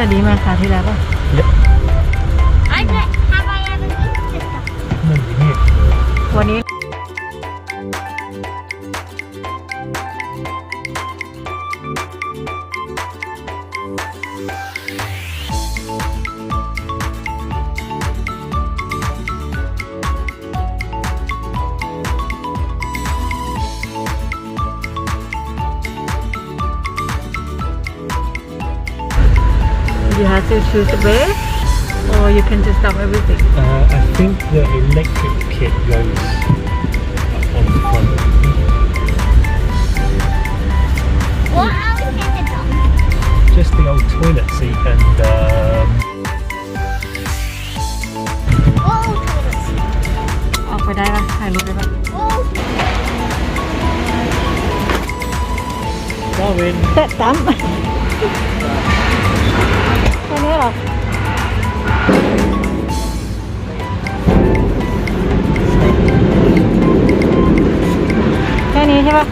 อันนี้มาคราวที่แล้วป่ะ วันนี้ You have to choose the base or you can just dump everything. Uh, I think the electric kit goes on the front. What else is it done? Just the old toilet seat and um, What old toilets? ออกไปได้ปะถ่ายรูปได้ปะ Old Darwin. เส ใช่ปะ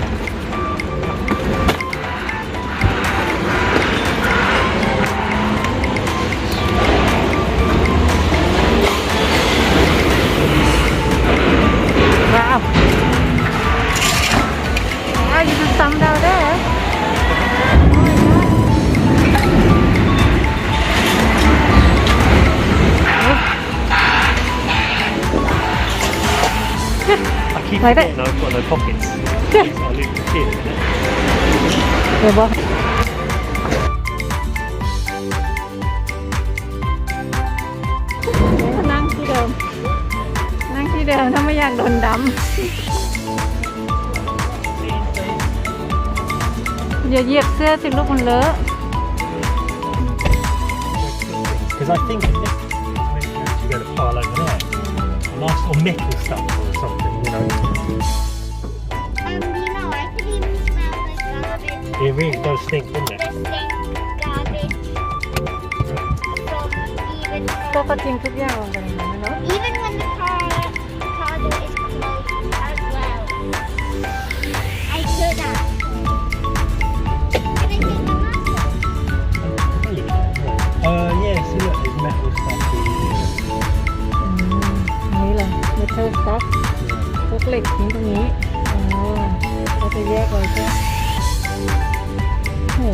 ว้าว ว้าว you can thumb down there I keep Like that? forgetting I've got no pockets. I leave the kit in it. เดี๋ยวบอกนั่งที่เดิม นั่งที่เดิมถ้าไม่อยากโดนดำอย่าเหยียบเสื้อสิลูกมันเลอะ Because I think in this maybe you actually go to pile overnight. A nice or metal stuff or something, you know. really does stink, doesn't The it? stink garbage from even ก็ก็จริงทุกอย่างลงไปในนั้นนะเนาะ even when the car car door is closed as well. I could have. Can I take my mask off? Uh, yeah, see look, there's metal stuff here. อืมอันนี้เหรอ metal stuff พวกเหล็กทิ้งตรงนี้ อ๋อเราจะแยกไว้ใช่ไหม โห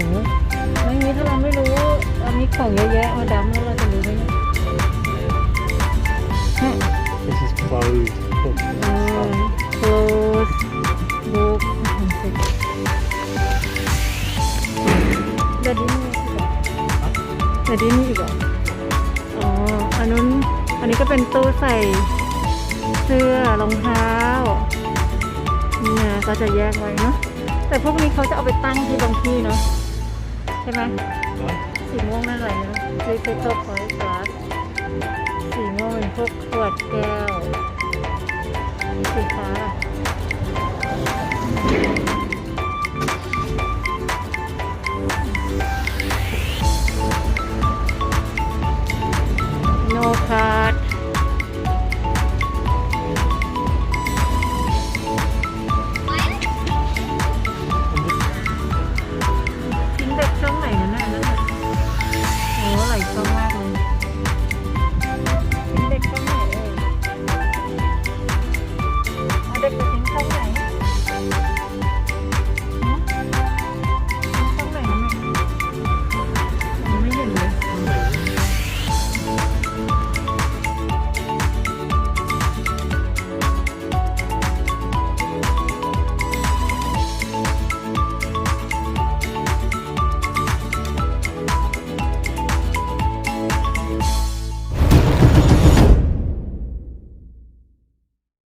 ไม่งี้ถ้าเราไม่รู้เรามีของเยอะแยะมาดำแล้วเราจะรู้ไหมเนี่ยฮะ This is closed book เดี๋ยวนี้มีอีกเหรอเดี๋ยวนี้มีอีกเหรออ๋อ อันนู้น อันนี้ก็เป็นตู้ใส่เสื้อรองเท้า นี่นะก็จะแยกไว้เนาะ แต่พวกนี้เขาจะเอาไปตั้งที่บางที่เนาะ ใช่ไหมสีม่วงนั่นอะไรนะรีไซเคิลพอยต์ลัสสีม่วงเป็นพวกขวดแก้วสีฟ้า